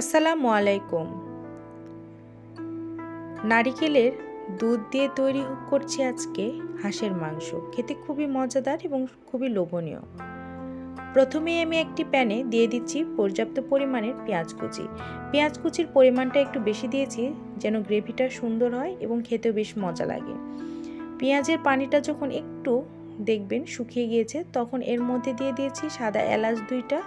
আসসালামু আলাইকুম। নারিকেলের দুধ দিয়ে তৈরি করছি আজকে হাঁসের মাংস। খেতে খুবই মজাদার এবং খুবই লোভনীয়। প্রথমেই আমি একটি প্যানে দিয়ে দিচ্ছি পর্যাপ্ত পরিমাণের পেঁয়াজ কুচি। পেঁয়াজ কুচির পরিমাণটা একটু বেশি দিয়েছি যেন গ্রেভিটা সুন্দর হয় এবং খেতেও বেশ মজা লাগে। পেঁয়াজের পানিটা যখন একটু দেখবেন শুকিয়ে গিয়েছে তখন এর মধ্যে দিয়ে দিয়েছি সাদা এলাচ দুইটা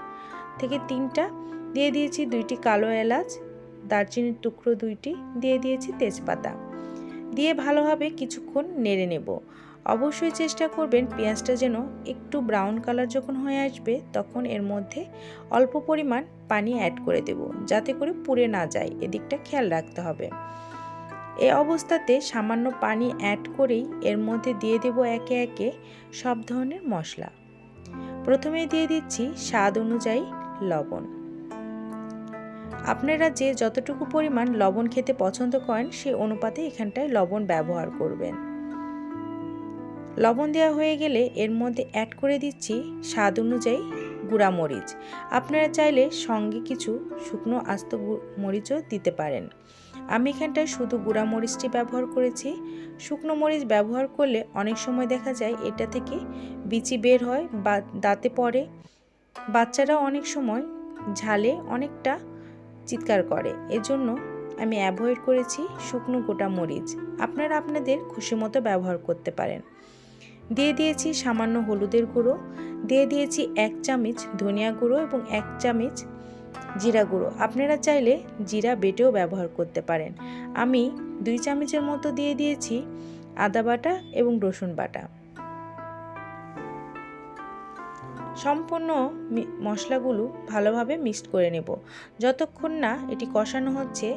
থেকে তিনটা দিয়ে দিয়েছি দুইটি কালো এলাচ, দারচিনির টুকরো দুইটি, দিয়ে দিয়েছি তেজপাতা। দিয়ে ভালোভাবে কিছুক্ষণ নেড়ে নেব। অবশ্যই চেষ্টা করবেন পেঁয়াজটা যেন একটু ব্রাউন কালার যখন হয়ে আসবে তখন এর মধ্যে অল্প পরিমাণ পানি অ্যাড করে দেব, যাতে করে পুড়ে না যায়। এদিকটা খেয়াল রাখতে হবে। এ অবস্থাতে সামান্য পানি অ্যাড করেই এর মধ্যে দিয়ে দেব একে একে সব ধরনের মশলা। প্রথমে দিয়ে দিচ্ছি স্বাদ অনুযায়ী লবণ। আপনারা যে যতটুকু পরিমাণ লবণ খেতে পছন্দ করেন, সেই অনুপাতে এখানটায় লবণ ব্যবহার করবেন। লবণ দেওয়া হয়ে গেলে এর মধ্যে অ্যাড করে দিচ্ছি স্বাদ অনুযায়ী গুঁড়া মরিচ। আপনারা চাইলে সঙ্গে কিছু শুকনো আস্ত মরিচও দিতে পারেন। আমি এখানটায় শুধু গুঁড়া মরিচটি ব্যবহার করেছি। শুকনো মরিচ ব্যবহার করলে অনেক সময় দেখা যায় এটা থেকে বিচি বের হয় বা দাঁতে পড়ে। বাচ্চারা অনেক সময় ঝালে অনেকটা চিৎকার করে। এজন্য আমি অ্যাভয়েড করেছি শুকনো গোটা মরিচ। আপনারা আপনাদের খুশি মতো ব্যবহার করতে পারেন। দিয়ে দিয়েছি সামান্য হলুদের গুঁড়ো। দিয়ে দিয়েছি এক চামচ ধনিয়া গুঁড়ো এবং এক চামচ জিরা গুঁড়ো। আপনারা চাইলে জিরা বেটেও ব্যবহার করতে পারেন। আমি দুই চামচের মতো দিয়ে দিয়েছি আদা বাটা এবং রসুন বাটা। সম্পূর্ণ মশলাগুলো ভালোভাবে মিক্সড করে নেব। যতক্ষণ না এটি কষানো হচ্ছে,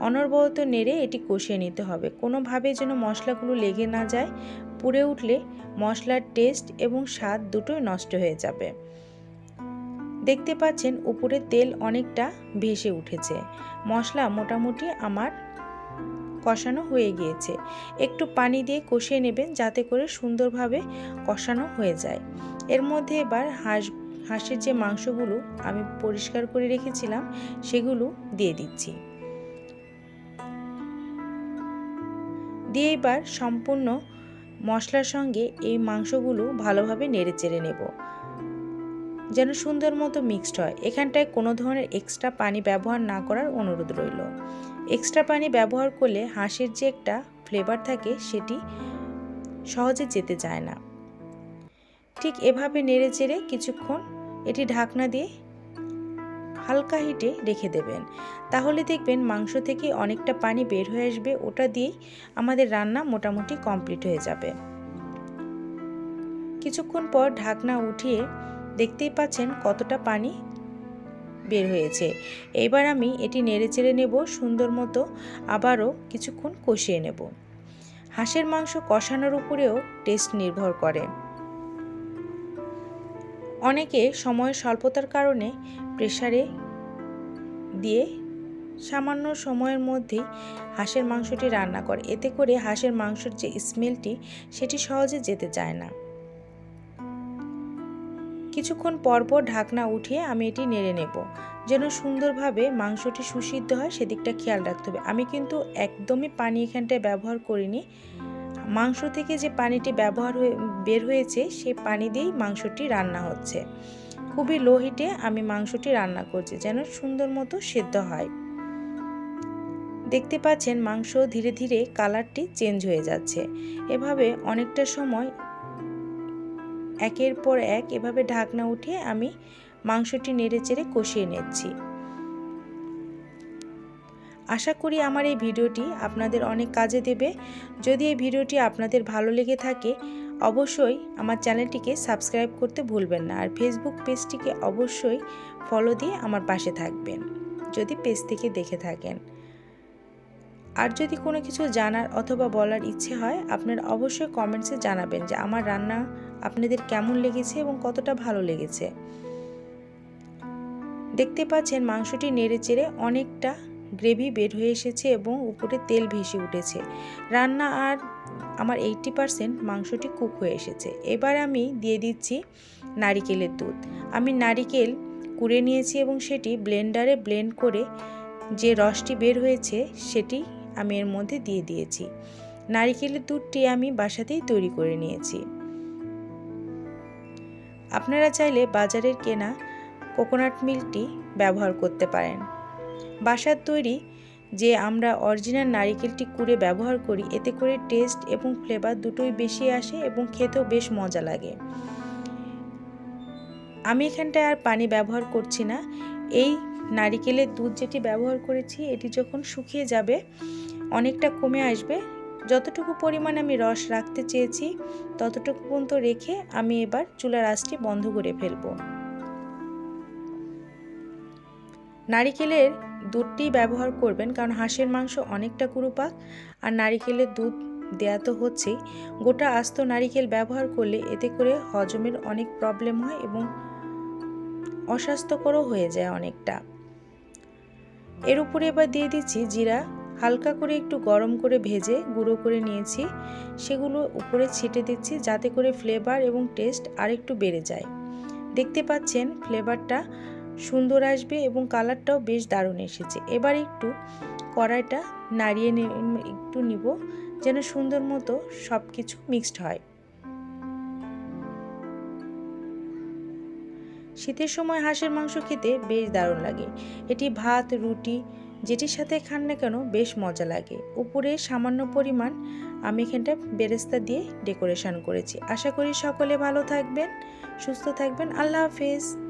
অনর্বরত নেড়ে এটি কষিয়ে নিতে হবে। কোনোভাবে যেন মশলাগুলো লেগে না যায়, পুড়ে উঠলে মশলার টেস্ট এবং স্বাদ দুটোই নষ্ট হয়ে যাবে। দেখতে পাচ্ছেন, উপরে তেল অনেকটা ভেসে উঠেছে। মশলা মোটামুটি আমার কষানো হয়ে গিয়েছে। একটু পানি দিয়ে কষিয়ে নেবেন যাতে করে সুন্দরভাবে কষানো হয়ে যায়। এর মধ্যে এবার হাঁস, হাঁসের যে মাংসগুলো আমি পরিষ্কার করে রেখেছিলাম, সেগুলো দিয়ে দিচ্ছি। দিয়ে এবার সম্পূর্ণ মশলার সঙ্গে এই মাংসগুলো ভালোভাবে নেড়ে চেড়ে নেব। যেন সুন্দর মতো মিক্সড হয়। এখানটায় কোনো ধরনের এক্সট্রা পানি ব্যবহার না করার অনুরোধ রইল। এক্সট্রা পানি ব্যবহার করলে হাঁসের যে একটা ফ্লেভার থাকে, সেটি সহজে যেতে যায় না। ঠিক এভাবে নেড়ে চেড়ে কিছুক্ষণ এটি ঢাকনা দিয়ে হালকা হিটে রেখে দেবেন। তাহলে দেখবেন মাংস থেকে অনেকটা পানি বের হয়ে আসবে, ওটা দিয়েই আমাদের রান্না মোটামুটি কমপ্লিট হয়ে যাবে। কিছুক্ষণ পর ঢাকনা উঠিয়ে দেখতেই পাচ্ছেন কতটা পানি বের হয়েছে। এবার আমি এটি নেড়ে চেড়ে নেব, সুন্দর মতো আবারও কিছুক্ষণ কষিয়ে নেব। হাঁসের মাংস কষানোর উপরেও টেস্ট নির্ভর করে। অনেকে সময়ের স্বল্পতার কারণে প্রেসারে দিয়ে সামান্য সময়ের মধ্যেই হাঁসের মাংসটি রান্না করে। এতে করে হাঁসের মাংসের যে স্মেলটি সেটি সহজে যেতে চায় না। কিছুক্ষণ পরপর ঢাকনা উঠিয়ে আমি এটি নেড়ে নেব। যেন সুন্দরভাবে মাংসটি সুসিদ্ধ হয়, সেদিকটা খেয়াল রাখতে হবে। আমি কিন্তু একদমই পানি এখানটায় ব্যবহার করিনি। মাংস থেকে যে পানিটি ব্যবহার হয়ে, বের হয়েছে সেই পানি দিয়েই মাংসটি রান্না হচ্ছে। খুবই লো হিটে আমি মাংসটি রান্না করছি, যেন সুন্দর মতো সেদ্ধ হয়। দেখতে পাচ্ছেন মাংস ধীরে ধীরে কালারটি চেঞ্জ হয়ে যাচ্ছে। এভাবে অনেকটা সময় একের পর এক এভাবে ঢাকনা উঠে আমি মাংসটি নেড়ে চেড়ে কষিয়ে নিচ্ছি। আশা করি আমার এই ভিডিওটি আপনাদের অনেক কাজে দেবে। যদি এই ভিডিওটি আপনাদের ভালো লেগে থাকে, অবশ্যই আমার চ্যানেলটিকে সাবস্ক্রাইব করতে ভুলবেন না। আর ফেসবুক পেজটিকে অবশ্যই ফলো দিয়ে আমার পাশে থাকবেন। যদি পেজ থেকে দেখে থাকেন। আর যদি কোনো কিছু জানার অথবা বলার ইচ্ছে হয়, আপনারা অবশ্যই কমেন্টসে জানাবেন যে আমার রান্না আপনাদের কেমন লেগেছে এবং কতটা ভালো লেগেছে। দেখতে পাচ্ছেন মাংসটি নেড়ে চেড়ে অনেকটা গ্রেভি বের হয়ে এসেছে এবং উপরে তেল ভেসে উঠেছে। রান্না আর আমার এইটটি পারসেন্ট মাংসটি কুক হয়ে এসেছে। এবার আমি দিয়ে দিচ্ছি নারিকেলের দুধ। আমি নারিকেল কুড়ে নিয়েছি এবং সেটি ব্লেন্ডারে ব্লেন্ড করে যে রসটি বের হয়েছে, সেটি আমি এর মধ্যে দিয়ে দিয়েছি। নারিকেলের দুধটি আমি বাসাতেই তৈরি করে নিয়েছি। আপনারা চাইলে বাজারের কেনা কোকোনাট মিল্কটি ব্যবহার করতে পারেন। বাসার তৈরি যে আমরা অরিজিনাল নারিকেলটি কুড়ে ব্যবহার করি, এতে করে টেস্ট এবং ফ্লেভার দুটোই বেশি আসে এবং খেতেও বেশ মজা লাগে। আমি এখানটায় আর পানি ব্যবহার করছি না। এই নারিকেলের দুধ যেটি ব্যবহার করেছি, এটি যখন শুকিয়ে যাবে, অনেকটা কমে আসবে। যতটুকু পরিমাণ আমি রস রাখতে চেয়েছি, ততটুকু পর্যন্ত রেখে আমি এবার চুলার আঁচটি বন্ধ করে ফেলব। নারিকেলের দুধটি ব্যবহার করবেন, কারণ হাঁসের মাংস অনেকটা কুরুপাক আর নারিকেলের দুধ দেয়া তো হচ্ছেই। গোটা আস্ত নারিকেল ব্যবহার করলে এতে করে হজমের অনেক প্রবলেম হয় এবং অস্বাস্থ্যকরও হয়ে যায় অনেকটা। এর উপরে এবার দিয়ে দিচ্ছি জিরা। হালকা করে একটু গরম করে ভেজে গুঁড়ো করে নিয়েছি। সেগুলো উপরে ছিটে দিচ্ছি যাতে করে ফ্লেভার এবং টেস্ট আরেকটু বেড়ে যায়। দেখতে পাচ্ছেন ফ্লেভারটা সুন্দর আসবে এবং কালারটাও বেশ দারুণ এসেছে। এবার একটু কড়াইটা নাড়িয়ে একটু নিব যেন সুন্দর মতো সব কিছু মিক্সড হয়। শীতের সময় হাঁসের মাংস খেতে বেশ দারুণ লাগে। এটি ভাত, রুটি, যেটির সাথে খান না কেন বেশ মজা লাগে। উপরে সামান্য পরিমাণ আমি এখানটা বেরেস্তা দিয়ে ডেকোরেশন করেছি। আশা করি সকলে ভালো থাকবেন, সুস্থ থাকবেন। আল্লাহ হাফেজ।